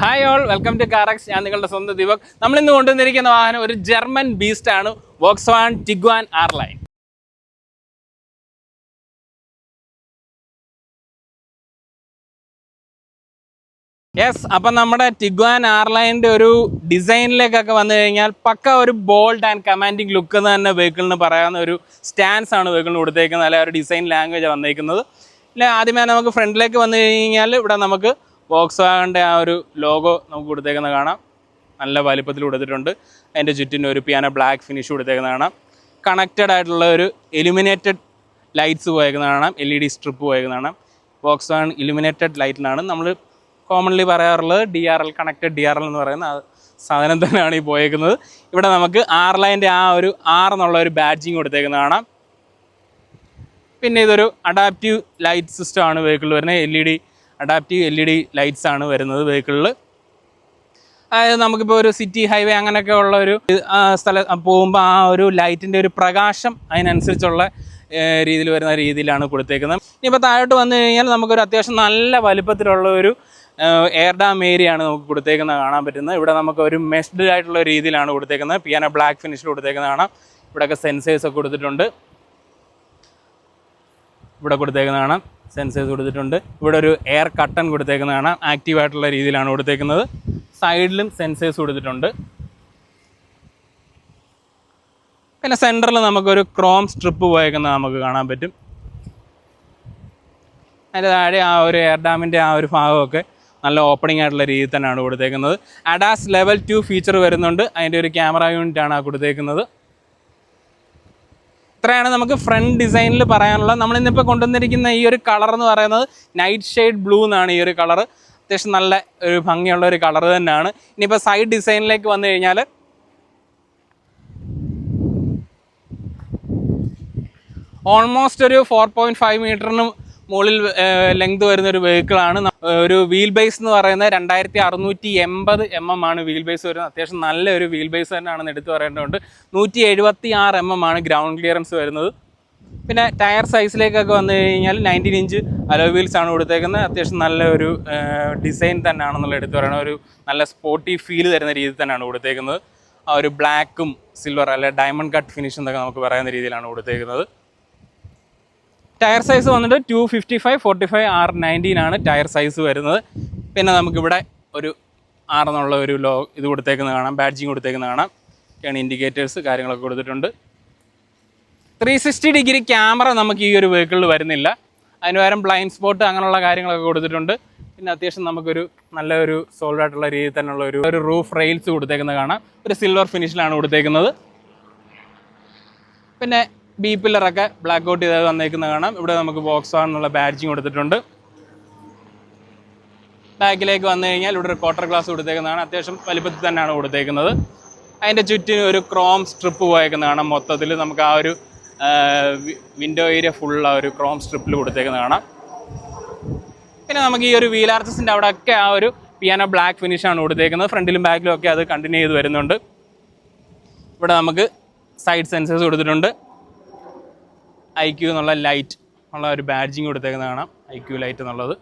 Hi all welcome to Carax ഞാൻ നിങ്ങളുടെ സ്വന്തം ദീപക്. നമ്മൾ ഇന്ന് കൊണ്ടുവന്നിരിക്കുന്ന വാഹനം ഒരു ജർമ്മൻ ബീസ്റ്റ് ആണ്. Volkswagen Tiguan R Line yes അപ്പം നമ്മുടെ ടിഗ്വാൻ ആർലൈന്റെ ഒരു ഡിസൈനിലേക്കൊക്കെ വന്നു കഴിഞ്ഞാൽ പക്ക ഒരു ബോൾഡ് ആൻഡ് കമാൻഡിങ് ലുക്ക് എന്ന് തന്നെ വെഹിക്കിളിന് പറയാവുന്ന ഒരു സ്റ്റാൻസ് ആണ് വെഹിക്കിളിന് കൊടുത്തേക്കുന്നത് അല്ലെ? ഒരു ഡിസൈൻ ലാംഗ്വേജ് വന്നേക്കുന്നത്. ആദ്യമേ നമുക്ക് ഫ്രണ്ടിലേക്ക് വന്നു കഴിഞ്ഞാൽ ഇവിടെ നമുക്ക് ബോക്സ് വാഗന്റെ ആ ഒരു ലോഗോ നമുക്ക് കൊടുത്തേക്കുന്നത് കാണാം. നല്ല വലിപ്പത്തിൽ കൊടുത്തിട്ടുണ്ട്. അതിന്റെ ചുറ്റിന് ഒരു പിയാന ബ്ലാക്ക് ഫിനിഷ് കൊടുത്തേക്കുന്നത് കാണാം. കണക്റ്റഡ് ആയിട്ടുള്ള ഒരു എലിമിനേറ്റഡ് ലൈറ്റ്സ് പോയേക്കുന്നത് കാണാം. എൽ ഇ ഡി സ്ട്രിപ്പ് പോയേക്കുന്നത് കാണാം. ബോക്സ് വാഗൺ ഇലിമിനേറ്റഡ് ലൈറ്റിനാണ് നമ്മൾ കോമൺലി പറയാറുള്ളത് D R L connected D R L എന്ന് പറയുന്ന സാധനം തന്നെയാണ് ഈ പോയേക്കുന്നത്. ഇവിടെ നമുക്ക് ആർ ലൈന്റെ ആ ഒരു ആർ എന്നുള്ള ഒരു ബാഡ്ജിങ് കൊടുത്തേക്കുന്നത് കാണാം. പിന്നെ ഇതൊരു അഡാപ്റ്റീവ് ലൈറ്റ് സിസ്റ്റമാണ് ആണ് വെഹിക്കിളിൽ വരുന്നത്. L E D adaptive L E D lights ആണ് വരുന്നത് വെഹിക്കിളിൽ അതായത് നമുക്കിപ്പോൾ ഒരു സിറ്റി ഹൈവേ അങ്ങനെയൊക്കെ ഉള്ള ഒരു സ്ഥലം പോകുമ്പോൾ ആ ഒരു ലൈറ്റിന്റെ ഒരു പ്രകാശം അതിനനുസരിച്ചുള്ള രീതിയിൽ വരുന്ന രീതിയിലാണ് കൊടുത്തേക്കുന്നത്. ഇനിയിപ്പോൾ താഴോട്ട് വന്നു കഴിഞ്ഞാൽ നമുക്കൊരു അത്യാവശ്യം നല്ല വലുപ്പത്തിലുള്ള ഒരു എയർ ഡാം ഏരിയ ആണ് നമുക്ക് കൊടുത്തേക്കുന്നത് കാണാൻ പറ്റുന്നത്. ഇവിടെ നമുക്ക് ഒരു മെഷ്ഡ് ആയിട്ടുള്ള രീതിയിലാണ് കൊടുത്തേക്കുന്നത്. പിയാനോ ബ്ലാക്ക് ഫിനിഷിൽ കൊടുത്തേക്കുന്നത് കാണാം. ഇവിടെയൊക്കെ സെൻസേഴ്സ് ഒക്കെ കൊടുത്തിട്ടുണ്ട്. ഇവിടെ കൊടുത്തേക്കുന്നത് കാണാം. സെൻസേഴ്സ് കൊടുത്തിട്ടുണ്ട്. ഇവിടെ ഒരു എയർ കട്ടൺ കൊടുത്തേക്കുന്നത് കാണാം. ആക്റ്റീവ് ആയിട്ടുള്ള രീതിയിലാണ് കൊടുത്തേക്കുന്നത്. സൈഡിലും സെൻസേഴ്സ് കൊടുത്തിട്ടുണ്ട്. പിന്നെ സെന്ററിൽ നമുക്കൊരു ക്രോം സ്ട്രിപ്പ് പോയേക്കുന്നത് നമുക്ക് കാണാൻ പറ്റും. അതിന്റെ താഴെ ആ ഒരു എയർ ഡാമിന്റെ ആ ഒരു ഭാഗമൊക്കെ നല്ല ഓപ്പണിംഗ് ആയിട്ടുള്ള രീതിയിൽ തന്നെയാണ് കൊടുത്തേക്കുന്നത്. അഡാസ് ലെവൽ ടു ഫീച്ചർ വരുന്നുണ്ട്. അതിന്റെ ഒരു ക്യാമറ യൂണിറ്റ് ആണ് ആ കൊടുത്തേക്കുന്നത്. ഇത്രയാണ് നമുക്ക് ഫ്രണ്ട് ഡിസൈനിൽ പറയാനുള്ളത്. നമ്മൾ ഇന്നിപ്പോൾ കൊണ്ടുവന്നിരിക്കുന്ന ഈ ഒരു കളർ എന്ന് പറയുന്നത് നൈറ്റ് ഷെയ്ഡ് ബ്ലൂ എന്നാണ് ഈ ഒരു കളർ അത്യാവശ്യം നല്ല ഒരു ഭംഗിയുള്ള ഒരു കളർ തന്നെയാണ്. ഇനിയിപ്പോൾ സൈഡ് ഡിസൈനിലേക്ക് വന്നു കഴിഞ്ഞാൽ ഓൾമോസ്റ്റ് ഒരു ഫോർ പോയിന്റ് ഫൈവ് മീറ്ററിന് മുകളിൽ ലെങ്ത് വരുന്ന ഒരു വെഹിക്കിളാണ് ഒരു വീൽ ബേസ് എന്ന് പറയുന്നത് രണ്ടായിരത്തി അറുന്നൂറ്റി എൺപത് എം എം ആണ് വീൽ ബേസ് വരുന്നത്. അത്യാവശ്യം നല്ല ഒരു വീൽ ബേസ് തന്നെയാണെന്ന് എടുത്തു പറയേണ്ടതുണ്ട്. നൂറ്റി എഴുപത്തി ആറ് എം എം ആണ് ഗ്രൗണ്ട് ക്ലിയറൻസ് വരുന്നത്. പിന്നെ ടയർ സൈസിലേക്കൊക്കെ വന്നു കഴിഞ്ഞാൽ നയന്റീൻ ഇഞ്ച് അലോ വീൽസ് ആണ് കൊടുത്തേക്കുന്നത്. അത്യാവശ്യം നല്ല ഒരു ഡിസൈൻ തന്നെയാണെന്നുള്ള എടുത്തു പറയണം. ഒരു നല്ല സ്പോർട്ടി ഫീൽ തരുന്ന രീതിയിൽ തന്നെയാണ് കൊടുത്തേക്കുന്നത്. ആ ഒരു ബ്ലാക്കും സിൽവർ അല്ലെ ഡയമണ്ട് കട്ട് ഫിനിഷ് എന്നൊക്കെ നമുക്ക് പറയുന്ന രീതിയിലാണ് കൊടുത്തേക്കുന്നത്. ടയർ സൈസ് വന്നിട്ട് two fifty five forty five R nineteen ആണ് ടയർ സൈസ് വരുന്നത്. പിന്നെ നമുക്കിവിടെ ഒരു ആർ എന്നുള്ള ഒരു ലോ ഇത് കൊടുത്തേക്കുന്നത് കാണാം. ബാഡ്ജിങ് കൊടുത്തേക്കുന്നത് കാണാം. ഒക്കെയാണ് ഇൻഡിക്കേറ്റേഴ്സ് കാര്യങ്ങളൊക്കെ കൊടുത്തിട്ടുണ്ട്. ത്രീ സിക്സ്റ്റി ഡിഗ്രി ക്യാമറ നമുക്ക് ഈ ഒരു വെഹിക്കിളിൽ വരുന്നില്ല. അതിന് പകരം ബ്ലൈൻഡ് സ്പോട്ട് അങ്ങനെയുള്ള കാര്യങ്ങളൊക്കെ കൊടുത്തിട്ടുണ്ട്. പിന്നെ അത്യാവശ്യം നമുക്കൊരു നല്ലൊരു സോൾഡ് ആയിട്ടുള്ള രീതിയിൽ തന്നെയുള്ള ഒരു ഒരു റൂഫ് റെയിൽസ് കൊടുത്തേക്കുന്നത് കാണാം. ഒരു സിൽവർ ഫിനിഷിലാണ് കൊടുത്തേക്കുന്നത്. പിന്നെ ബി പില്ലറൊക്കെ ബ്ലാക്ക് ഔട്ട് ചെയ്ത് വന്നേക്കുന്ന കാണാം. ഇവിടെ നമുക്ക് ബോക്സ് ആണെന്നുള്ള ബാഡ്ജിങ് കൊടുത്തിട്ടുണ്ട്. ബാക്കിലേക്ക് വന്നു കഴിഞ്ഞാൽ ഇവിടെ ഒരു ക്വാർട്ടർ ഗ്ലാസ് കൊടുത്തേക്കുന്നതാണ്. അത്യാവശ്യം വലിപ്പത്തിൽ തന്നെയാണ് കൊടുത്തേക്കുന്നത്. അതിന്റെ ചുറ്റിനും ഒരു ക്രോം സ്ട്രിപ്പ് പോയേക്കുന്നതാണ് മൊത്തത്തിൽ നമുക്ക് ആ ഒരു വിൻഡോ ഏരിയ ആ ഒരു ക്രോം സ്ട്രിപ്പിൽ കൊടുത്തേക്കുന്നത് കാണാം. പിന്നെ നമുക്ക് ഈ ഒരു വീൽ അവിടെ ഒക്കെ ആ ഒരു പിയാനോ ബ്ലാക്ക് ഫിനിഷാണ് കൊടുത്തേക്കുന്നത്. ഫ്രണ്ടിലും ബാക്കിലും ഒക്കെ അത് കണ്ടിന്യൂ ചെയ്ത് വരുന്നുണ്ട്. ഇവിടെ നമുക്ക് സൈഡ് സെൻസേഴ്സ് കൊടുത്തിട്ടുണ്ട്. ഐ ക്യൂ എന്നുള്ള ലൈറ്റ് ഉള്ള ഒരു ബാഡ്ജിങ് കൊടുത്തേക്കുന്നത് കാണാം ഐ ക്യൂ ലൈറ്റ് എന്നുള്ളത്.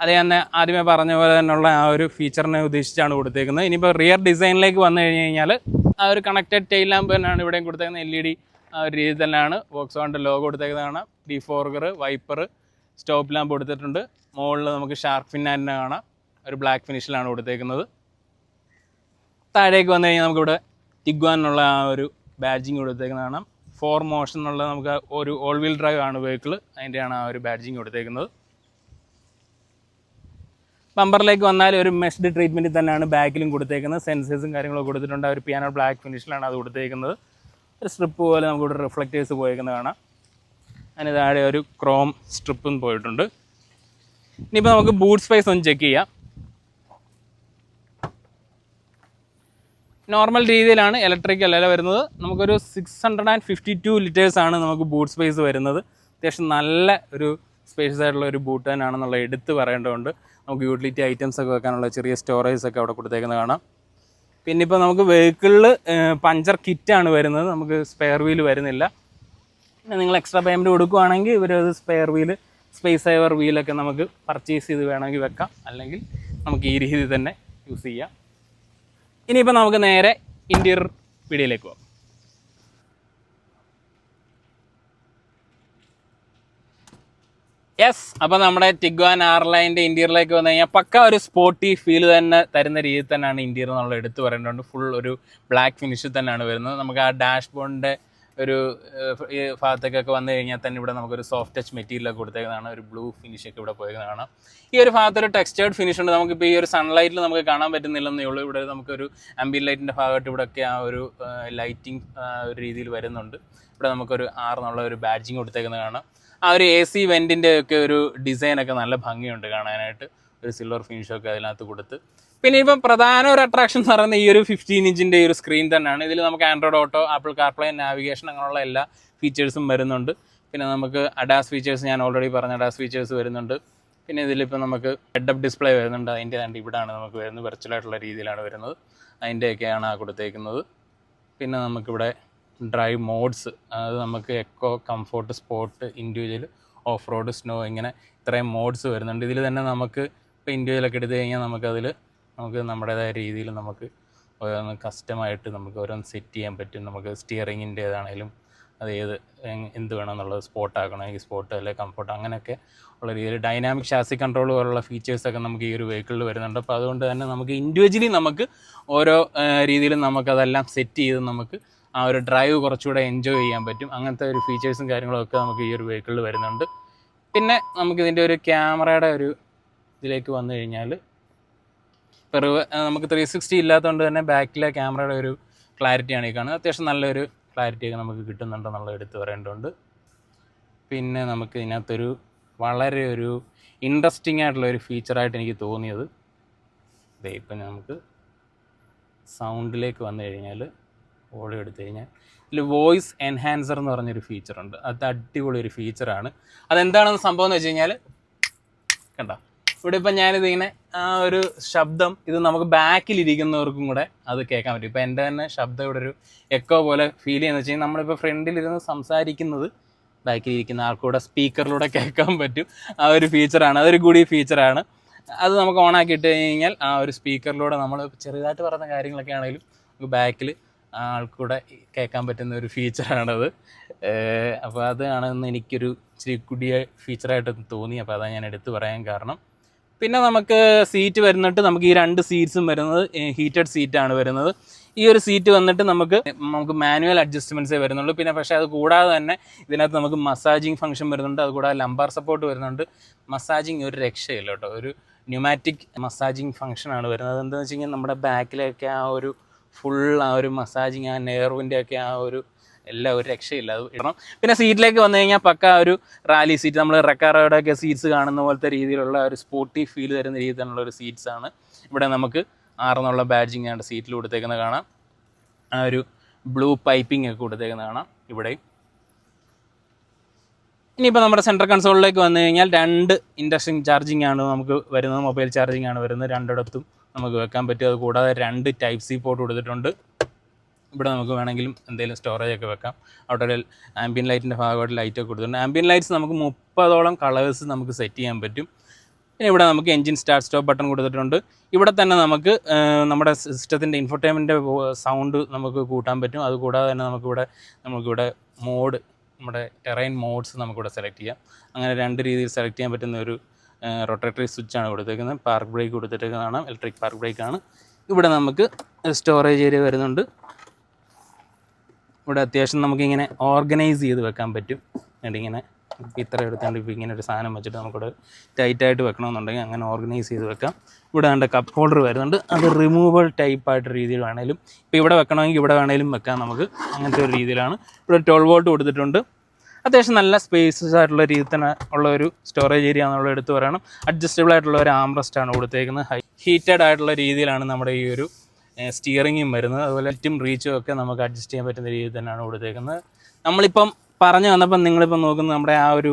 അത് തന്നെ ആദ്യമേ പറഞ്ഞ പോലെ തന്നെയുള്ള ആ ഒരു ഫീച്ചറിനെ ഉദ്ദേശിച്ചാണ് കൊടുത്തേക്കുന്നത്. ഇനിയിപ്പോൾ റിയർ ഡിസൈനിലേക്ക് വന്നു കഴിഞ്ഞ് കഴിഞ്ഞാൽ ആ ഒരു കണക്റ്റഡ് ടെയിൽ ലാമ്പ് തന്നെയാണ് ഇവിടെയും കൊടുത്തേക്കുന്നത്. എൽ ഇ ഡി ആ ഒരു രീതി തന്നെയാണ്. വോക്സോണിന്റെ ലോഗോ കൊടുത്തേക്കുന്നത് കാണാം ഡിഫോർഗർ വൈപ്പർ സ്റ്റോപ്പ് ലാമ്പ് കൊടുത്തിട്ടുണ്ട്. മുകളിൽ നമുക്ക് ഷാർക്ക് ഫിന്നാന്റെ കാണാം. ഒരു ബ്ലാക്ക് ഫിനിഷിലാണ് കൊടുത്തേക്കുന്നത്. താഴേക്ക് വന്നു കഴിഞ്ഞാൽ നമുക്കിവിടെ ടിഗ്വാനുള്ള ആ ഒരു ബാഡ്ജിങ് കൊടുത്തേക്കുന്നത് കാണാം ഫോർ മോഷൻ എന്നുള്ള നമുക്ക് ഒരു ഓൾ വീൽ ഡ്രൈവ് ആണ് വെഹിക്കിൾ അതിന്റെയാണ് ആ ഒരു ബാഡ്ജിങ് കൊടുത്തേക്കുന്നത്. ബമ്പറിലേക്ക് വന്നാൽ ഒരു മെഷ്ഡ് ട്രീറ്റ്മെന്റിൽ തന്നെയാണ് ബാക്കിലും കൊടുത്തേക്കുന്നത്. സെൻസേഴ്സും കാര്യങ്ങളൊക്കെ കൊടുത്തിട്ടുണ്ട്. ഒരു പിയാനോ ബ്ലാക്ക് ഫിനിഷിലാണ് അത് കൊടുത്തേക്കുന്നത്. ഒരു സ്ട്രിപ്പ് പോലെ നമുക്ക് ഇവിടെ റിഫ്ലക്റ്റേഴ്സ് പോയേക്കുന്നത് കാണാം. അതിന് താഴെ ഒരു ക്രോം സ്ട്രിപ്പും പോയിട്ടുണ്ട്. ഇനിയിപ്പോൾ നമുക്ക് ബൂട്ട് സ്പേസ് ഒന്ന് ചെക്ക് ചെയ്യാം. നോർമൽ രീതിയിലാണ് ഇലക്ട്രിക് അല്ല വരുന്നത്. നമുക്കൊരു six hundred and fifty two ലിറ്റേഴ്സാണ് നമുക്ക് ബൂട്ട് സ്പേസ് വരുന്നത്. അത്യാവശ്യം നല്ല ഒരു സ്പേഷ്യസ് ആയിട്ടുള്ള ഒരു ബൂട്ട് തന്നെയാണെന്നുള്ള എടുത്ത് പറയേണ്ടതുണ്ട്. നമുക്ക് യൂട്ടിലിറ്റി ഐറ്റംസ് ഒക്കെ വെക്കാനുള്ള ചെറിയ സ്റ്റോറേജ് ഒക്കെ അവിടെ കൊടുത്തേക്കുന്നത് കാണാം. പിന്നെ ഇപ്പോൾ നമുക്ക് വെഹിക്കിളിൽ പഞ്ചർ കിറ്റാണ് വരുന്നത്. നമുക്ക് സ്പെയർ വീൽ വരുന്നില്ല. പിന്നെ നിങ്ങൾ എക്സ്ട്രാ പേയ്മെന്റ് കൊടുക്കുകയാണെങ്കിൽ ഇവരത് സ്പെയർ വീൽ സ്പേസ് സേവർ വീലൊക്കെ നമുക്ക് പർച്ചേസ് ചെയ്ത് വേണമെങ്കിൽ വെക്കാം. അല്ലെങ്കിൽ നമുക്ക് ഈ രീതിയിൽ തന്നെ യൂസ് ചെയ്യാം. ഇനിയിപ്പോൾ നമുക്ക് നേരെ ഇന്റീരിയർ വീഡിയോയിലേക്ക് പോകാം യെസ് അപ്പോൾ നമ്മുടെ ടിഗ്വാൻ ആർലൈന്റെ ഇന്റീരിയറിലേക്ക് വന്നു കഴിഞ്ഞാൽ പക്ക ഒരു സ്പോർട്ടി ഫീൽ തന്നെ തരുന്ന രീതിയിൽ തന്നെയാണ് ഇന്റീരിയർ നമ്മൾ എടുത്തു പറയേണ്ടതുകൊണ്ട് ഫുൾ ഒരു ബ്ലാക്ക് ഫിനിഷിൽ തന്നെയാണ് വരുന്നത്. നമുക്ക് ആ ഡാഷ് ബോർഡിന്റെ ഒരു ഭാഗത്തേക്കൊക്കെ വന്നു കഴിഞ്ഞാൽ തന്നെ ഇവിടെ നമുക്കൊരു സോഫ്റ്റ് ടച്ച് മെറ്റീരിയൽ കൊടുത്തേക്കുന്നതാണ്. ഒരു ബ്ലൂ ഫിനിഷ് ഒക്കെ ഇവിടെ പോയേക്കുന്നതാണ്. ഈ ഒരു ഭാഗത്ത് ഒരു ടെക്സ്റ്റേർഡ് ഫിനിഷ് ഉണ്ട്. നമുക്കിപ്പോൾ ഈ ഒരു സൺലൈറ്റിൽ നമുക്ക് കാണാൻ പറ്റുന്നില്ലെന്നേ ഉള്ളൂ. ഇവിടെ നമുക്കൊരു ആംബിയൻ ലൈറ്റിന്റെ ഭാഗമായിട്ട് ഇവിടെയൊക്കെ ആ ഒരു ലൈറ്റിംഗ് ഒരു രീതിയിൽ വരുന്നുണ്ട്. ഇവിടെ നമുക്കൊരു ആർ എന്നുള്ള ഒരു ബാഡ്ജിങ് കൊടുത്തേക്കുന്നത് കാണാം ആ ഒരു എ സി വെന്റിന്റെ ഒക്കെ ഒരു ഡിസൈനൊക്കെ നല്ല ഭംഗിയുണ്ട് കാണാനായിട്ട്. ഒരു സിൽവർ ഫിനിഷൊക്കെ അതിനകത്ത് കൊടുത്ത്. പിന്നെ ഇപ്പം പ്രധാന ഒരു അട്രാക്ഷൻ എന്ന് പറയുന്നത് ഈ ഒരു ഫിഫ്റ്റീൻ ഇഞ്ചിന്റെ ഈ ഒരു സ്ക്രീൻ തന്നെയാണ്. ഇതിൽ നമുക്ക് Android auto Apple CarPlay navigation അങ്ങനെയുള്ള എല്ലാ ഫീച്ചേഴ്സും വരുന്നുണ്ട്. പിന്നെ നമുക്ക് അഡാസ് ഫീച്ചേഴ്സ് ഞാൻ ഓൾറെഡി പറഞ്ഞ അഡാസ് ഫീച്ചേഴ്സ് വരുന്നുണ്ട്. പിന്നെ ഇതിലിപ്പോൾ നമുക്ക് ഹെഡ് അപ്പ് ഡിസ്പ്ലേ വരുന്നുണ്ട്. അതിന്റെ രണ്ട് ഇവിടാണ് നമുക്ക് വരുന്നത്. വെർച്വലായിട്ടുള്ള രീതിയിലാണ് വരുന്നത്. അതിന്റെയൊക്കെയാണ് ആ കൊടുത്തേക്കുന്നത്. പിന്നെ നമുക്കിവിടെ ഡ്രൈവ് മോഡ്സ് അത് നമുക്ക് eco comfort sport individual off road snow ഇങ്ങനെ ഇത്രയും മോഡ്സ് വരുന്നുണ്ട്. ഇതിൽ തന്നെ നമുക്ക് ഇപ്പോൾ ഇൻഡിവിജ്വലൊക്കെ എടുത്തു കഴിഞ്ഞാൽ നമുക്കതിൽ നമുക്ക് നമ്മുടേതായ രീതിയിൽ നമുക്ക് ഓരോന്ന് കസ്റ്റമായിട്ട് നമുക്ക് ഓരോന്ന് സെറ്റ് ചെയ്യാൻ പറ്റും. നമുക്ക് സ്റ്റിയറിങ്ങിന്റേതാണേലും അത് ഏത് എന്ത് വേണമെന്നുള്ളത് സ്പോട്ടാക്കണം ഈ സ്പോട്ട് അല്ലെ കംഫോർട്ട് അങ്ങനെയൊക്കെ ഉള്ള രീതിയിൽ ഡൈനാമിക് ഷാസി കൺട്രോൾ പോലുള്ള ഫീച്ചേഴ്സൊക്കെ നമുക്ക് ഈ ഒരു വെഹിക്കിളിൽ വരുന്നുണ്ട്. അപ്പോൾ അതുകൊണ്ട് തന്നെ നമുക്ക് ഇൻഡിവിജ്വലി നമുക്ക് ഓരോ രീതിയിലും നമുക്കതെല്ലാം സെറ്റ് ചെയ്ത് നമുക്ക് ആ ഒരു ഡ്രൈവ് കുറച്ചുകൂടെ എൻജോയ് ചെയ്യാൻ പറ്റും. അങ്ങനത്തെ ഒരു ഫീച്ചേഴ്സും കാര്യങ്ങളൊക്കെ നമുക്ക് ഈ ഒരു വെഹിക്കിളിൽ വരുന്നുണ്ട്. പിന്നെ നമുക്കിതിന്റെ ഒരു ക്യാമറയുടെ ഒരു ഇതിലേക്ക് വന്നു കഴിഞ്ഞാൽ ഇപ്പോൾ റിവ നമുക്ക് ത്രീ സിക്സ്റ്റി ഇല്ലാത്തതുകൊണ്ട് തന്നെ ബാക്കിലെ ക്യാമറയുടെ ഒരു ക്ലാരിറ്റിയാണ് ഈ കാണുന്നത്. അത്യാവശ്യം നല്ലൊരു ക്ലാരിറ്റി ഒക്കെ നമുക്ക് കിട്ടുന്നുണ്ടെന്നുള്ളത് എടുത്ത് പറയേണ്ടതുണ്ട്. പിന്നെ നമുക്ക് ഇതിനകത്തൊരു വളരെ ഒരു ഇൻട്രസ്റ്റിംഗ് ആയിട്ടുള്ള ഒരു ഫീച്ചറായിട്ട് എനിക്ക് തോന്നിയത്. ഇപ്പം നമുക്ക് സൗണ്ടിലേക്ക് വന്നു കഴിഞ്ഞാൽ ഓഡിയോ എടുത്തു കഴിഞ്ഞാൽ ഇതിൽ വോയിസ് എൻഹാൻസർ എന്ന് പറഞ്ഞൊരു ഫീച്ചറുണ്ട് അത് അടിപൊളി ഒരു ഫീച്ചറാണ് അതെന്താണെന്ന് സംഭവം എന്ന് വെച്ച് കഴിഞ്ഞാൽ കണ്ടോ? ഇവിടെ ഇപ്പം ഞാനിത് ഇങ്ങനെ ആ ഒരു ശബ്ദം ഇത് നമുക്ക് ബാക്കിൽ ഇരിക്കുന്നവർക്കും കൂടെ അത് കേൾക്കാൻ പറ്റും. ഇപ്പം എന്റെ തന്നെ ശബ്ദം ഇവിടെ ഒരു എക്കോ പോലെ ഫീൽ ചെയ്യുന്ന വെച്ച് കഴിഞ്ഞാൽ നമ്മളിപ്പോൾ ഫ്രണ്ടിലിരുന്ന് സംസാരിക്കുന്നത് ബാക്കിൽ ഇരിക്കുന്ന ആൾക്കൂടെ സ്പീക്കറിലൂടെ കേൾക്കാൻ പറ്റും. ആ ഒരു ഫീച്ചറാണ് അതൊരു കൂടി ഫീച്ചറാണ് അത് നമുക്ക് ഓൺ ആക്കി ഇട്ട് കഴിഞ്ഞാൽ ആ ഒരു സ്പീക്കറിലൂടെ നമ്മൾ ചെറുതായിട്ട് പറയുന്ന കാര്യങ്ങളൊക്കെ ആണെങ്കിലും നമുക്ക് ബാക്കിൽ ആൾക്കൂടെ കേൾക്കാൻ പറ്റുന്ന ഒരു ഫീച്ചറാണത് അപ്പോൾ അതാണെന്ന് എനിക്കൊരു ഇച്ചിരി കൂടിയ ഫീച്ചറായിട്ട് തോന്നി. അപ്പോൾ അതാണ് ഞാൻ എടുത്തു പറയാൻ കാരണം. പിന്നെ നമുക്ക് സീറ്റ് വരുന്നിട്ട് നമുക്ക് ഈ രണ്ട് സീറ്റ്സും വരുന്നത് ഹീറ്റഡ് സീറ്റാണ് വരുന്നത്. ഈ ഒരു സീറ്റ് വന്നിട്ട് നമുക്ക് നമുക്ക് മാനുവൽ അഡ്ജസ്റ്റ്മെന്റ്സേ വരുന്നുള്ളൂ. പിന്നെ പക്ഷേ അത് കൂടാതെ തന്നെ ഇതിനകത്ത് നമുക്ക് മസാജിങ് ഫംഗ്ഷൻ വരുന്നുണ്ട്. അതുകൂടാതെ ലംബാർ സപ്പോർട്ട് വരുന്നുണ്ട്. മസാജിങ് ഒരു രക്ഷയില്ല കേട്ടോ. ഒരു ന്യൂമാറ്റിക് മസാജിങ് ഫംഗ്ഷനാണ് വരുന്നത്. എന്താണെന്ന് വെച്ച് കഴിഞ്ഞാൽ നമ്മുടെ ബാക്കിലൊക്കെ ആ ഒരു ഫുൾ ആ ഒരു മസാജിങ് ആ നെർവിന്റെ ഒക്കെ ആ ഒരു എല്ലാം ഒരു രക്ഷയില്ല. അത് ഇടണം. പിന്നെ സീറ്റിലേക്ക് വന്നു കഴിഞ്ഞാൽ പക്ക ഒരു റാലി സീറ്റ് നമ്മൾ റെക്കാറോയുടെ ഒക്കെ സീറ്റ്സ് കാണുന്ന പോലത്തെ രീതിയിലുള്ള ഒരു സ്പോർട്ടി ഫീൽ തരുന്ന രീതിയിലുള്ള ഒരു സീറ്റ്സ് ആണ്. ഇവിടെ നമുക്ക് ആറെന്നുള്ള ബാഡ്ജിങ് ആണ് സീറ്റിൽ കൊടുത്തേക്കുന്നത് കാണാം. ആ ഒരു ബ്ലൂ പൈപ്പിംഗ് ഒക്കെ കൊടുത്തേക്കുന്നത് കാണാം ഇവിടെയും. ഇനിയിപ്പോൾ നമ്മുടെ സെൻട്രൽ കൺസോളിലേക്ക് വന്നു കഴിഞ്ഞാൽ രണ്ട് ഇൻഡക്ഷൻ ചാർജിങ് ആണ് നമുക്ക് വരുന്നത്. മൊബൈൽ ചാർജിങ് ആണ് വരുന്നത്. രണ്ടിടത്തും നമുക്ക് വെക്കാൻ പറ്റും. അത് കൂടാതെ രണ്ട് ടൈപ്പ് സി പോർട്ട് കൊടുത്തിട്ടുണ്ട്. ഇവിടെ നമുക്ക് വേണമെങ്കിലും എന്തെങ്കിലും സ്റ്റോറേജ് ഒക്കെ വെക്കാം. അവിടെ ഒരു ആംബിയൻ ലൈറ്റിന്റെ ഭാഗമായിട്ട് ലൈറ്റ് ഒക്കെ കൊടുത്തിട്ടുണ്ട്. ആംബിയൻ ലൈറ്റ്സ് നമുക്ക് മുപ്പതോളം കളേഴ്സ് നമുക്ക് സെറ്റ് ചെയ്യാൻ പറ്റും. പിന്നെ ഇവിടെ നമുക്ക് എൻജിൻ സ്റ്റാർട്ട് സ്റ്റോപ്പ് ബട്ടൺ കൊടുത്തിട്ടുണ്ട്. ഇവിടെ തന്നെ നമുക്ക് നമ്മുടെ സിസ്റ്റത്തിന്റെ ഇൻഫർടൈൻമെന്റ് സൗണ്ട് നമുക്ക് കൂട്ടാൻ പറ്റും. അതുകൂടാതെ തന്നെ നമുക്കിവിടെ നമുക്കിവിടെ മോഡ് നമ്മുടെ ടെറൈൻ മോഡ്സ് നമുക്കിവിടെ സെലക്ട് ചെയ്യാം. അങ്ങനെ രണ്ട് രീതിയിൽ സെലക്ട് ചെയ്യാൻ പറ്റുന്ന ഒരു റൊട്ടേറ്ററി സ്വിച്ചാണ് കൊടുത്തേക്കുന്നത്. പാർക്ക് ബ്രേക്ക് കൊടുത്തിട്ടേക്കുന്നതാണ്. ഇലക്ട്രിക് പാർക്ക് ബ്രേക്കാണ് ഇവിടെ നമുക്ക് സ്റ്റോറേജ് ഏരിയ വരുന്നുണ്ട്. ഇവിടെ അത്യാവശ്യം നമുക്കിങ്ങനെ ഓർഗനൈസ് ചെയ്ത് വെക്കാൻ പറ്റും. ഇങ്ങനെ ഇത്ര എടുത്തുകൊണ്ട് ഇപ്പോൾ ഇങ്ങനെ ഒരു സാധനം വെച്ചിട്ട് നമുക്കിവിടെ ടൈറ്റായിട്ട് വെക്കണമെന്നുണ്ടെങ്കിൽ അങ്ങനെ ഓർഗനൈസ് ചെയ്ത് വെക്കാം. ഇവിടെ കണ്ട കപ്പ് ഹോൾഡർ വരുന്നുണ്ട്. അത് റിമൂവൽ ടൈപ്പായിട്ട് രീതിയിൽ വേണേലും ഇപ്പോൾ ഇവിടെ വെക്കണമെങ്കിൽ ഇവിടെ വേണേലും വെക്കാം നമുക്ക്. അങ്ങനത്തെ ഒരു രീതിയിലാണ്. ഇവിടെ ട്വൽവ് വോൾട്ട് കൊടുത്തിട്ടുണ്ട്. അത്യാവശ്യം നല്ല സ്പേസസ് ആയിട്ടുള്ള രീതിയിൽ തന്നെ ഉള്ള ഒരു സ്റ്റോറേജ് ഏരിയ എന്നുള്ള എടുത്ത് പറയണം. അഡ്ജസ്റ്റബിൾ ആയിട്ടുള്ള ഒരു ആംറസ്റ്റ് ആണ് കൊടുത്തേക്കുന്നത്. ഹൈ ഹീറ്റഡ് ആയിട്ടുള്ള രീതിയിലാണ് നമ്മുടെ ഈ ഒരു സ്റ്റിയറിങ്ങും വരുന്നത്. അതുപോലെ ലൈറ്റും റീച്ചും ഒക്കെ നമുക്ക് അഡ്ജസ്റ്റ് ചെയ്യാൻ പറ്റുന്ന രീതിയിൽ തന്നെയാണ് കൊടുത്തേക്കുന്നത്. നമ്മളിപ്പം പറഞ്ഞു വന്നപ്പം നിങ്ങളിപ്പം നോക്കുന്നത് നമ്മുടെ ആ ഒരു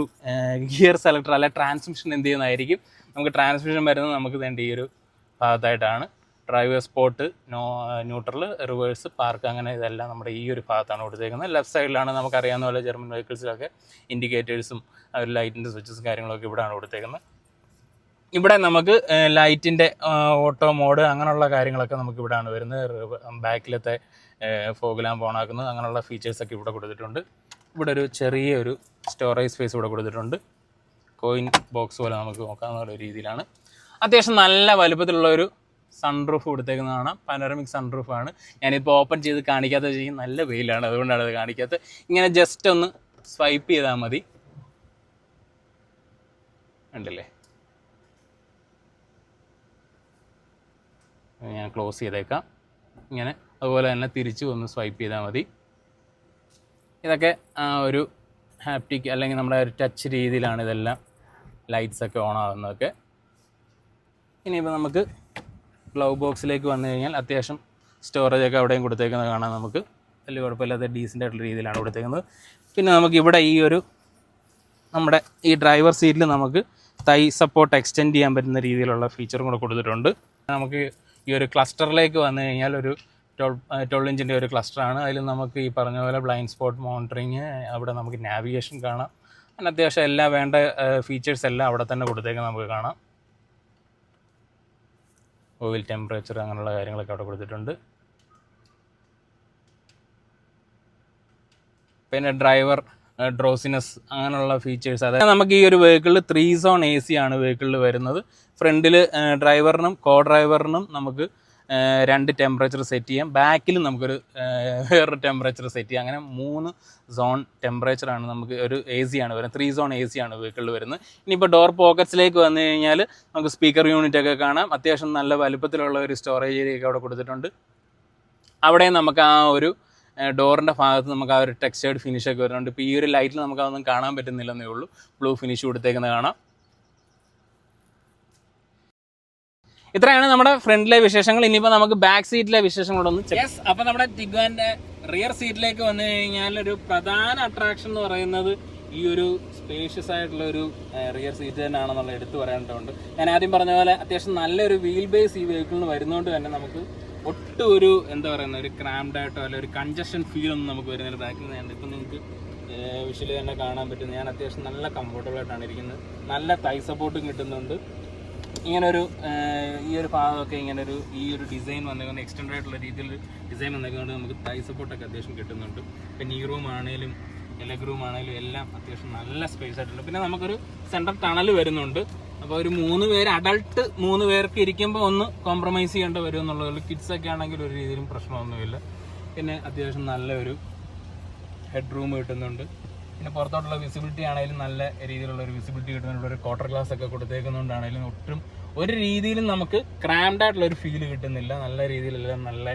ഗിയർ സെലക്ടർ അല്ലെ ട്രാൻസ്മിഷൻ എന്ത് ചെയ്യുന്നതായിരിക്കും. നമുക്ക് ട്രാൻസ്മിഷൻ വരുന്നത് നമുക്ക് വേണ്ട ഈ ഒരു ഭാഗത്തായിട്ടാണ്. Driver sport no neutral reverse park അങ്ങനെ ഇതെല്ലാം നമ്മുടെ ഈ ഒരു ഭാഗത്താണ് കൊടുത്തേക്കുന്നത്. ലെഫ്റ്റ് സൈഡിലാണ് നമുക്കറിയാവുന്ന പോലെ ജർമ്മൻ വെഹിക്കിൾസിലൊക്കെ ഇൻഡിക്കേറ്റേഴ്സും ലൈറ്റിന്റെ സ്വിച്ചസും കാര്യങ്ങളൊക്കെ ഇവിടെയാണ് കൊടുത്തേക്കുന്നത്. ഇവിടെ നമുക്ക് ലൈറ്റിന്റെ ഓട്ടോ മോഡ് അങ്ങനെയുള്ള കാര്യങ്ങളൊക്കെ നമുക്ക് ഇവിടെയാണ് വരുന്നത്. ബാക്കിലത്തെ ഫോഗ് ലാമ്പ് ഓൺ ആക്കുന്നത് അങ്ങനെയുള്ള ഫീച്ചേഴ്സൊക്കെ ഇവിടെ കൊടുത്തിട്ടുണ്ട്. ഇവിടെ ഒരു ചെറിയ ഒരു സ്റ്റോറേജ് സ്പേസ് ഇവിടെ കൊടുത്തിട്ടുണ്ട്. കോയിൻ ബോക്സ് പോലെ നമുക്ക് നോക്കാവുന്ന രീതിയിലാണ്. അത്യാവശ്യം നല്ല വലുപ്പത്തിലുള്ള ഒരു സൺറൂഫ് കൊടുത്തേക്കുന്നത് കാണാം. പനോറമിക് സൺറൂഫ് ആണ്. ഞാനിപ്പോൾ ഓപ്പൺ ചെയ്ത് കാണിക്കാത്ത ചെയ്യും നല്ല വെയിലാണ്. അതുകൊണ്ടാണ് അത് കാണിക്കാത്തത്. ഇങ്ങനെ ജസ്റ്റ് ഒന്ന് സ്വൈപ്പ് ചെയ്താൽ മതി. ഉണ്ടല്ലേ ഞാൻ ക്ലോസ് ചെയ്തേക്കാം. ഇങ്ങനെ അതുപോലെ തന്നെ തിരിച്ചു ഒന്ന് സ്വൈപ്പ് ചെയ്താൽ മതി. ഇതൊക്കെ ഒരു ഹാപ്റ്റിക് അല്ലെങ്കിൽ നമ്മുടെ ഒരു ടച്ച് രീതിയിലാണ് ഇതെല്ലാം ലൈറ്റ്സ് ഒക്കെ ഓൺ ആകുന്നതൊക്കെ ഇനിയിപ്പോൾ നമുക്ക് ഗ്ലൗ ബോക്സിലേക്ക് വന്നു കഴിഞ്ഞാൽ അത്യാവശ്യം സ്റ്റോറേജ് ഒക്കെ അവിടെയും കൊടുത്തേക്കുന്നത് കാണാം നമുക്ക്. വലിയ കുഴപ്പമില്ലാത്ത ഡീസന്റ് ആയിട്ടുള്ള രീതിയിലാണ് കൊടുത്തേക്കുന്നത്. പിന്നെ നമുക്ക് ഇവിടെ ഈ ഒരു നമ്മുടെ ഈ ഡ്രൈവർ സീറ്റിൽ നമുക്ക് തൈ സപ്പോർട്ട് എക്സ്റ്റെൻഡ് ചെയ്യാൻ പറ്റുന്ന രീതിയിലുള്ള ഫീച്ചറും കൂടെ കൊടുത്തിട്ടുണ്ട്. നമുക്ക് ഈ ഒരു ക്ലസ്റ്ററിലേക്ക് വന്നു കഴിഞ്ഞാൽ ഒരു ട്വൽവ് ഇഞ്ചിന്റെ ഒരു ക്ലസ്റ്ററാണ് അതിൽ നമുക്ക് ഈ പറഞ്ഞ പോലെ ബ്ലൈൻഡ് സ്പോട്ട് മോണിറ്ററിങ് അവിടെ നമുക്ക് നാവിഗേഷൻ കാണാം. അങ്ങനെ അത്യാവശ്യം എല്ലാ വേണ്ട ഫീച്ചേഴ്സ് എല്ലാം അവിടെ തന്നെ കൊടുത്തേക്ക് നമുക്ക് കാണാം. ഓയിൽ ടെമ്പറേച്ചർ അങ്ങനെയുള്ള കാര്യങ്ങളൊക്കെ അവിടെ കൊടുത്തിട്ടുണ്ട്. പിന്നെ ഡ്രൈവർ ഡ്രോസിനെസ് അങ്ങനെയുള്ള ഫീച്ചേഴ്സ് അതായത് നമുക്ക് ഈ ഒരു വെഹിക്കിളിൽ ത്രീ സോൺ എ സി ആണ് വെഹിക്കിളിൽ വരുന്നത്. ഫ്രണ്ടിൽ ഡ്രൈവറിനും കോ ഡ്രൈവറിനും നമുക്ക് രണ്ട് ടെമ്പറേച്ചർ സെറ്റ് ചെയ്യാം. ബാക്കിലും നമുക്കൊരു വേറൊരു ടെമ്പറേച്ചർ സെറ്റ് ചെയ്യാം. അങ്ങനെ മൂന്ന് സോൺ ടെമ്പറേച്ചറാണ് നമുക്ക് ഒരു എ സി ആണ് വരുന്നത്. ത്രീ സോൺ എ സി ആണ് വെഹിക്കിളിൽ വരുന്നത്. ഇനിയിപ്പോൾ ഡോർ പോക്കറ്റ്സിലേക്ക് വന്നു കഴിഞ്ഞാൽ നമുക്ക് സ്പീക്കർ യൂണിറ്റ് ഒക്കെ കാണാം. അത്യാവശ്യം നല്ല വലുപ്പത്തിലുള്ള ഒരു സ്റ്റോറേജ് ഏരിയ ഒക്കെ അവിടെ കൊടുത്തിട്ടുണ്ട്. അവിടെ നമുക്ക് ആ ഒരു ഡോറിന്റെ ഭാഗത്ത് നമുക്ക് ആ ഒരു ടെക്സ്റ്റേർഡ് ഫിനിഷ് ഒക്കെ വരുന്നുണ്ട്. ഇപ്പോൾ ഈ ഒരു ലൈറ്റിൽ നമുക്ക് അതൊന്നും കാണാൻ പറ്റുന്നില്ലെന്നേ ഉള്ളൂ. ബ്ലൂ ഫിനിഷ് കൊടുത്തേക്കുന്നത് കാണാം. ഇത്രയാണ് നമ്മുടെ ഫ്രണ്ടിലെ വിശേഷങ്ങൾ. ഇനിയിപ്പോൾ നമുക്ക് ബാക്ക് സീറ്റിലെ വിശേഷങ്ങളൊന്നും യെസ് അപ്പോൾ നമ്മുടെ ടിഗ്വാന്റെ റിയർ സീറ്റിലേക്ക് വന്നു കഴിഞ്ഞാൽ ഒരു പ്രധാന അട്രാക്ഷൻ എന്ന് പറയുന്നത് ഈ ഒരു സ്പേഷ്യസ് ആയിട്ടുള്ള ഒരു റിയർ സീറ്റ് തന്നെയാണെന്നുള്ള എടുത്തു പറയേണ്ടതുണ്ട് ഞാൻ ആദ്യം പറഞ്ഞ പോലെ അത്യാവശ്യം നല്ലൊരു വീൽ ബേസ് ഈ വെഹിക്കിളിന് വരുന്നതുകൊണ്ട് തന്നെ നമുക്ക് ഒട്ടും ഒരു എന്താ പറയുന്ന ഒരു ക്രാംഡ് അല്ലെങ്കിൽ ഒരു കൺജഷൻ ഫീൽ ഒന്നും നമുക്ക് വരുന്നില്ല. ബാക്കിൽ നിന്ന് ഇപ്പം നിങ്ങൾക്ക് വിഷ്വലി തന്നെ കാണാൻ പറ്റും. ഞാൻ അത്യാവശ്യം നല്ല കംഫർട്ടബിൾ ആയിട്ടാണ് ഇരിക്കുന്നത്. നല്ല തൈ സപ്പോർട്ടും കിട്ടുന്നുണ്ട്. ഇങ്ങനൊരു ഈ ഒരു ഭാഗമൊക്കെ ഇങ്ങനെ ഒരു ഈ ഒരു ഡിസൈൻ വന്നേക്കുന്ന എക്സ്റ്റൻഡ് ആയിട്ടുള്ള രീതിയിൽ ഡിസൈൻ വന്നേക്കൊണ്ട് നമുക്ക് തൈ സപ്പോർട്ടൊക്കെ അത്യാവശ്യം കിട്ടുന്നുണ്ട്. പിന്നെ ഈ റൂം ആണെങ്കിലും എല്ലാ റൂം ആണെങ്കിലും എല്ലാം അത്യാവശ്യം നല്ല സ്പേസ് ആയിട്ടുണ്ട്. പിന്നെ നമുക്കൊരു സെൻട്രൽ ടണൽ വരുന്നുണ്ട്. അപ്പോൾ ഒരു മൂന്ന് പേര് അഡൾട്ട് മൂന്ന് പേർക്ക് ഇരിക്കുമ്പോൾ ഒന്ന് കോംപ്രമൈസ് ചെയ്യേണ്ടി വരും എന്നുള്ളതുള്ളൂ കിഡ്സ് ഒക്കെ ആണെങ്കിൽ ഒരു രീതിയിലും പ്രശ്നമൊന്നുമില്ല. പിന്നെ അത്യാവശ്യം നല്ലൊരു ഹെഡ് റൂം കിട്ടുന്നുണ്ട്. പിന്നെ പുറത്തോട്ടുള്ള വിസിബിലിറ്റി ആണെങ്കിലും നല്ല രീതിയിലുള്ള ഒരു വിസിബിലിറ്റി കിട്ടുന്നുണ്ട്. ഒരു ക്വാർട്ടർ ഗ്ലാസ് ഒക്കെ കൊടുത്തേക്കുന്നതുകൊണ്ടാണെങ്കിലും ഒട്ടും ഒരു രീതിയിലും നമുക്ക് ക്രാംഡ് ആയിട്ടുള്ള ഒരു ഫീൽ കിട്ടുന്നില്ല. നല്ല രീതിയിലെല്ലാം നല്ല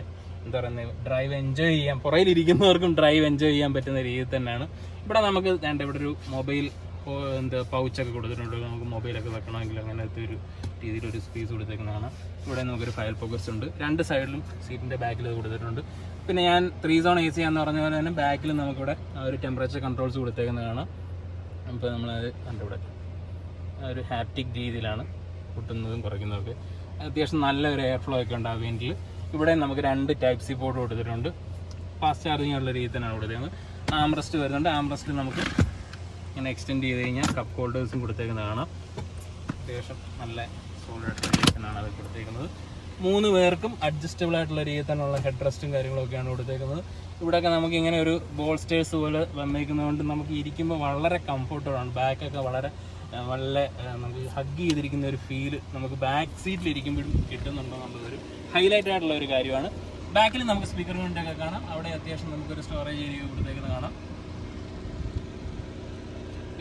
എന്താ പറയുന്നത് ഡ്രൈവ് എൻജോയ് ചെയ്യാൻ പുറയിലിരിക്കുന്നവർക്കും ഡ്രൈവ് എൻജോയ് ചെയ്യാൻ പറ്റുന്ന രീതിയിൽ തന്നെയാണ്. ഇവിടെ നമുക്ക് വേണ്ട ഇവിടെ ഒരു മൊബൈൽ എന്താ പൗച്ചൊക്കെ കൊടുത്തിട്ടുണ്ട്. നമുക്ക് മൊബൈലൊക്കെ വെക്കണമെങ്കിൽ അങ്ങനത്തെ ഒരു രീതിയിലൊരു സ്പേസ് കൊടുത്തേക്കുന്നതാണ്. ഇവിടെ നമുക്കൊരു ഫയൽ പോക്കസ് ഉണ്ട്. രണ്ട് സൈഡിലും സീറ്റിന്റെ ബാക്കിൽ കൊടുത്തിട്ടുണ്ട്. പിന്നെ ഞാൻ ത്രീ സോൺ എ സി എന്ന് പറഞ്ഞ പോലെ തന്നെ ബാക്കിൽ നമുക്കിവിടെ ഒരു ടെമ്പറേച്ചർ കൺട്രോൾസ് കൊടുത്തേക്കുന്നതാണ്. അപ്പോൾ നമ്മളത് കണ്ടിവിടെ ഒരു ഹാപ്റ്റിക് രീതിയിലാണ് കൂട്ടുന്നതും കുറയ്ക്കുന്നതൊക്കെ. അത്യാവശ്യം നല്ലൊരു എയർ ഫ്ലോ ഒക്കെ വേണ്ടിയിൽ ഇവിടെ നമുക്ക് രണ്ട് ടൈപ്പ് സി പോർട്ട് കൊടുത്തിട്ടുണ്ട്. ഫാസ്റ്റ് ചാർജിങ് ഉള്ള രീതിയിൽ തന്നെയാണ് കൊടുത്തേക്കുന്നത്. ആംറസ്റ്റ് വരുന്നുണ്ട്. ആംറസ്റ്റ് നമുക്ക് ഇങ്ങനെ എക്സ്റ്റെൻഡ് ചെയ്ത് കഴിഞ്ഞാൽ കപ്പ് ഹോൾഡേഴ്സും കൊടുത്തേക്കുന്നത് കാണാം. അത്യാവശ്യം നല്ല സോളിഡ് ആണ് അത് കൊടുത്തേക്കുന്നത്. മൂന്ന് പേർക്കും അഡ്ജസ്റ്റബിൾ ആയിട്ടുള്ള രീതിയിൽ തന്നെയുള്ള ഹെഡ് റെസ്റ്റും കാര്യങ്ങളൊക്കെയാണ് കൊടുത്തേക്കുന്നത്. ഇവിടെയൊക്കെ നമുക്ക് ഇങ്ങനെ ഒരു ബോൾ സ്റ്റേഴ്സ് പോലെ വന്നേക്കുന്നതുകൊണ്ട് നമുക്ക് ഇരിക്കുമ്പോൾ വളരെ കംഫർട്ടബിൾ ആണ്. ബാക്കൊക്കെ വളരെ നല്ല നമുക്ക് ഹഗ് ചെയ്തിരിക്കുന്ന ഒരു ഫീൽ നമുക്ക് ബാക്ക് സീറ്റിൽ ഇരിക്കുമ്പോഴും കിട്ടുന്നുണ്ടോ എന്നുള്ളതൊരു ഹൈലൈറ്റ് ആയിട്ടുള്ള ഒരു കാര്യമാണ്. ബാക്കിൽ നമുക്ക് സ്പീക്കർ കൊണ്ടൊക്കെ കാണാം. അവിടെ അത്യാവശ്യം നമുക്കൊരു സ്റ്റോറേജ് ഏരിയ കൊടുത്തേക്കുന്നത് കാണാം.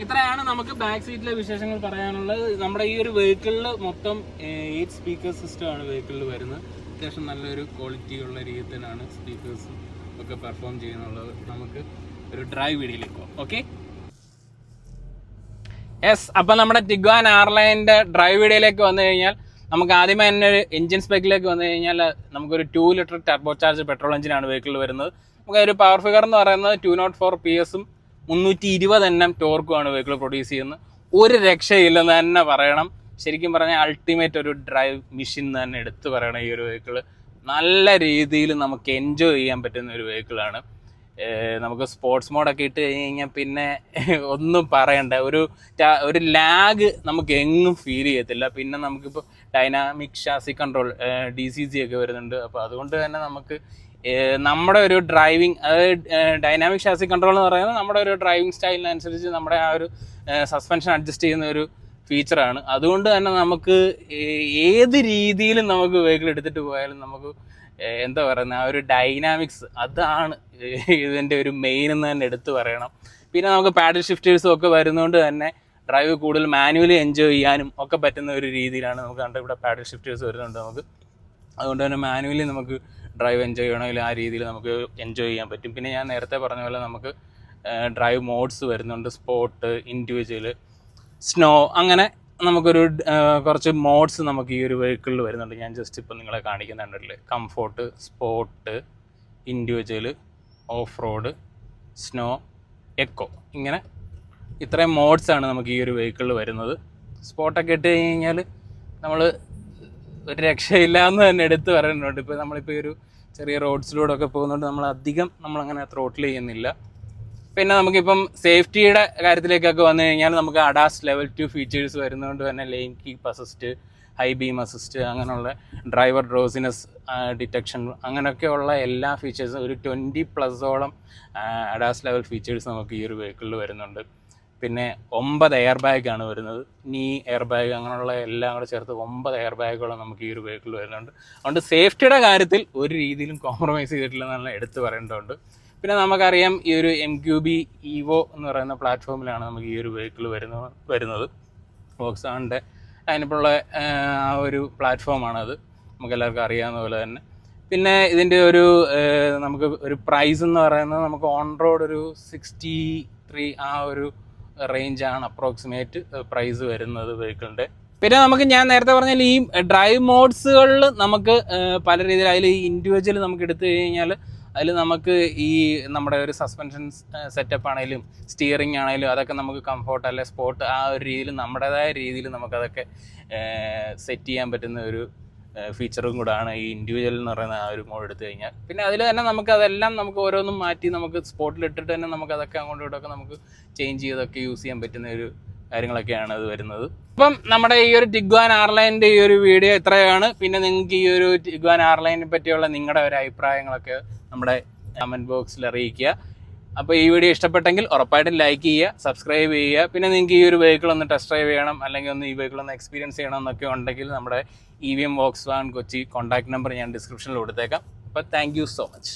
ഇത്രയാണ് നമുക്ക് ബാക്ക് സീറ്റിലെ വിശേഷങ്ങൾ പറയാനുള്ളത്. നമ്മുടെ ഈ ഒരു വെഹിക്കിളിൽ മൊത്തം എയ്റ്റ് സ്പീക്കർ സിസ്റ്റം ആണ് വെഹിക്കിളിൽ വരുന്നത്. അത്യാവശ്യം നല്ലൊരു ക്വാളിറ്റി ഉള്ള രീതിയിലാണ് സ്പീക്കേഴ്സും ഒക്കെ പെർഫോം ചെയ്യുന്നുള്ളത് നമുക്ക് ഒരു ഡ്രൈവ് വീഡിയോയിലേക്ക് പോകാം. ഓക്കെ യെസ് അപ്പം നമ്മുടെ ടിഗ്വാൻ എയർലൈന്റെ ഡ്രൈവ് വീഡിയോയിലേക്ക് വന്നു കഴിഞ്ഞാൽ നമുക്ക് ആദ്യമേ തന്നെ ഒരു എഞ്ചിൻ സ്പെക്കിലേക്ക് വന്നു കഴിഞ്ഞാൽ നമുക്കൊരു two litre turbo charge petrol എഞ്ചിനാണ് വെഹിക്കിളിൽ വരുന്നത്. നമുക്ക് ഒരു പവർ ഫിഗർ എന്ന് പറയുന്നത് ടു നോട്ട് ഫോർ പി എസും മുന്നൂറ്റി ഇരുപത് എണ്ണം ടോർക്കുമാണ് വെഹിക്കിൾ പ്രൊഡ്യൂസ് ചെയ്യുന്നത്. ഒരു രക്ഷയില്ലെന്ന് തന്നെ പറയണം. ശരിക്കും പറഞ്ഞാൽ അൾട്ടിമേറ്റ് ഒരു ഡ്രൈവ് മെഷീൻ തന്നെ എടുത്തു പറയണം ഈ ഒരു വെഹിക്കിൾ നല്ല രീതിയിൽ നമുക്ക് എൻജോയ് ചെയ്യാൻ പറ്റുന്ന ഒരു വെഹിക്കിളാണ് നമുക്ക് സ്പോർട്സ് മോഡൊക്കെ ഇട്ട് കഴിഞ്ഞ് കഴിഞ്ഞാൽ പിന്നെ ഒന്നും പറയണ്ട. ഒരു ഒരു ലാഗ് നമുക്ക് എങ്ങും ഫീൽ ചെയ്യത്തില്ല. പിന്നെ നമുക്കിപ്പോൾ dynamic chassis control D C C ഒക്കെ വരുന്നുണ്ട്. അപ്പോൾ അതുകൊണ്ട് തന്നെ നമുക്ക് നമ്മുടെ ഒരു ഡ്രൈവിംഗ് അതായത് ഡൈനാമിക് ഷാസി കൺട്രോൾ എന്ന് പറയുന്നത് നമ്മുടെ ഒരു ഡ്രൈവിംഗ് സ്റ്റൈലിനനുസരിച്ച് നമ്മുടെ ആ ഒരു സസ്പെൻഷൻ അഡ്ജസ്റ്റ് ചെയ്യുന്ന ഒരു ഫീച്ചറാണ് അതുകൊണ്ട് തന്നെ നമുക്ക് ഏത് രീതിയിലും നമുക്ക് വെഹിക്കിൾ എടുത്തിട്ട് പോയാലും നമുക്ക് എന്താ പറയുന്നത് ആ ഒരു ഡൈനാമിക്സ് അതാണ് ഇതിന്റെ ഒരു മെയിൻ എന്ന് തന്നെ എടുത്തു പറയണം. പിന്നെ നമുക്ക് പാഡിൽ ഷിഫ്റ്റേഴ്സും ഒക്കെ വരുന്നതുകൊണ്ട് തന്നെ ഡ്രൈവ് കൂടുതൽ മാനുവലി എൻജോയ് ചെയ്യാനും ഒക്കെ പറ്റുന്ന ഒരു രീതിയിലാണ് നമുക്ക് കണ്ട ഇവിടെ പാഡിൽ ഷിഫ്റ്റേഴ്സ് വരുന്നുണ്ട് നമുക്ക്. അതുകൊണ്ട് തന്നെ മാനുവലി നമുക്ക് ഡ്രൈവ് എൻജോയ് ചെയ്യണമെങ്കിൽ ആ രീതിയിൽ നമുക്ക് എൻജോയ് ചെയ്യാൻ പറ്റും. പിന്നെ ഞാൻ നേരത്തെ പറഞ്ഞ പോലെ നമുക്ക് ഡ്രൈവ് മോഡ്സ് വരുന്നുണ്ട്. സ്പോട്ട് ഇൻഡിവിജ്വൽ സ്നോ അങ്ങനെ നമുക്കൊരു കുറച്ച് മോഡ്സ് നമുക്ക് ഈ ഒരു വെഹിക്കിളിൽ വരുന്നുണ്ട്. ഞാൻ ജസ്റ്റ് ഇപ്പോൾ നിങ്ങളെ കാണിക്കുന്നുണ്ടല്ലേ comfort sport individual off road snow eco ഇങ്ങനെ ഇത്രയും മോഡ്സാണ് നമുക്ക് ഈ ഒരു വെഹിക്കിളിൽ വരുന്നത്. സ്പോട്ടൊക്കെ ഇട്ട് കഴിഞ്ഞ് കഴിഞ്ഞാൽ നമ്മൾ ഒരു രക്ഷയില്ല എന്ന് തന്നെ എടുത്ത് പറയുന്നുണ്ട്. ഇപ്പോൾ നമ്മളിപ്പോൾ ഒരു ചെറിയ റോഡ്സിലൂടെ ഒക്കെ പോകുന്നതുകൊണ്ട് നമ്മൾ അധികം നമ്മളങ്ങനെ ത്രോട്ടിൽ ചെയ്യുന്നില്ല. പിന്നെ നമുക്കിപ്പം സേഫ്റ്റിയുടെ കാര്യത്തിലേക്കൊക്കെ വന്നു കഴിഞ്ഞാൽ നമുക്ക് അഡാസ് ലെവൽ ടു ഫീച്ചേഴ്സ് വരുന്നതുകൊണ്ട് തന്നെ lane keep assist high beam assist അങ്ങനെയുള്ള ഡ്രൈവർ ഡ്രോസിനസ് ഡിറ്റക്ഷൻ അങ്ങനെയൊക്കെയുള്ള എല്ലാ ഫീച്ചേഴ്സും ഒരു ട്വന്റി പ്ലസോളം അഡാസ് ലെവൽ ഫീച്ചേഴ്സ് നമുക്ക് ഈ ഒരു വെഹിക്കിളിൽ വരുന്നുണ്ട്. പിന്നെ ഒമ്പത് എയർ ബാഗാണ് വരുന്നത്. നീ എയർ ബാഗ് അങ്ങനെയുള്ള എല്ലാം കൂടെ ചേർത്ത് ഒമ്പത് എയർ ബാഗുകളും നമുക്ക് ഈ ഒരു വെഹിക്കിൾ വരുന്നുണ്ട്. അതുകൊണ്ട് സേഫ്റ്റിയുടെ കാര്യത്തിൽ ഒരു രീതിയിലും കോംപ്രമൈസ് ചെയ്തിട്ടില്ലെന്നാണ് എടുത്തു പറയേണ്ടതുണ്ട്. പിന്നെ നമുക്കറിയാം ഈ ഒരു എം ക്യു ബി ഇവോ എന്ന് പറയുന്ന പ്ലാറ്റ്ഫോമിലാണ് നമുക്ക് ഈ ഒരു വെഹിക്കിൾ വരുന്നത് വരുന്നത്. വോക്സാണിന്റെ അതിനിപ്പോൾ ആ ഒരു പ്ലാറ്റ്ഫോമാണത് നമുക്ക് എല്ലാവർക്കും അറിയാവുന്ന പോലെ തന്നെ. പിന്നെ ഇതിന്റെ ഒരു നമുക്ക് ഒരു പ്രൈസ് എന്ന് പറയുന്നത് നമുക്ക് ഓൺ റോഡ് ഒരു സിക്സ്റ്റി ത്രീ ആ ഒരു റേഞ്ചാണ് അപ്രോക്സിമേറ്റ് പ്രൈസ് വരുന്നത് വെഹിക്കിളിന്റെ പിന്നെ നമുക്ക് ഞാൻ നേരത്തെ പറഞ്ഞാൽ ഈ ഡ്രൈവ് മോഡ്സുകളിൽ നമുക്ക് പല രീതിയിൽ അതിൽ ഈ ഇൻഡിവിജ്വൽ നമുക്ക് എടുത്തു കഴിഞ്ഞാൽ അതിൽ നമുക്ക് ഈ നമ്മുടെ ഒരു സസ്പെൻഷൻ സെറ്റപ്പ് ആണെങ്കിലും സ്റ്റിയറിംഗ് ആണെങ്കിലും അതൊക്കെ നമുക്ക് കംഫോർട്ട് അല്ലെ സ്പോർട്ട് ആ ഒരു രീതിയിൽ നമ്മുടേതായ രീതിയിൽ നമുക്കതൊക്കെ സെറ്റ് ചെയ്യാൻ പറ്റുന്ന ഒരു ഫീച്ചറും കൂടാണ് ഈ ഇൻഡിവിജ്വൽ എന്ന് പറയുന്ന ആ ഒരു മോഡ് എടുത്തു കഴിഞ്ഞാൽ. പിന്നെ അതിൽ തന്നെ നമുക്ക് അതെല്ലാം നമുക്ക് ഓരോന്നും മാറ്റി നമുക്ക് സ്പോട്ടിൽ ഇട്ടിട്ട് തന്നെ നമുക്ക് അതൊക്കെ അങ്ങോട്ടും ഇങ്ങോട്ടൊക്കെ നമുക്ക് ചേഞ്ച് ചെയ്തൊക്കെ യൂസ് ചെയ്യാൻ പറ്റുന്ന ഒരു കാര്യങ്ങളൊക്കെയാണ് അത് വരുന്നത്. അപ്പം നമ്മുടെ ഈ ഒരു ടിഗ്വാൻ ആർലൈന്റെ ഈ ഒരു വീഡിയോ ഇത്രയാണ്. പിന്നെ നിങ്ങൾക്ക് ഈ ഒരു ടിഗ്വാൻ ആർലൈനെ പറ്റിയുള്ള നിങ്ങളുടെ ഒരു അഭിപ്രായങ്ങളൊക്കെ നമ്മുടെ കമന്റ് ബോക്സിൽ അറിയിക്കുക. അപ്പോൾ ഈ വീഡിയോ ഇഷ്ടപ്പെട്ടെങ്കിൽ ഉറപ്പായിട്ടും ലൈക്ക് ചെയ്യുക സബ്സ്ക്രൈബ് ചെയ്യുക. പിന്നെ നിങ്ങൾക്ക് ഈ ഒരു വെഹിക്കിൾ ഒന്ന് ടെസ്റ്റ് ഡ്രൈവ് ചെയ്യണം അല്ലെങ്കിൽ ഒന്ന് ഈ വെഹിക്കിൾ ഒന്ന് എക്സ്പീരിയൻസ് ചെയ്യണം എന്നൊക്കെ ഉണ്ടെങ്കിൽ നമ്മുടെ E V M Volkswagen Kochi contact number ഞാൻ ഡിസ്ക്രിപ്ഷനിൽ കൊടുത്തേക്കാം. അപ്പോൾ താങ്ക് യു സോ മച്ച്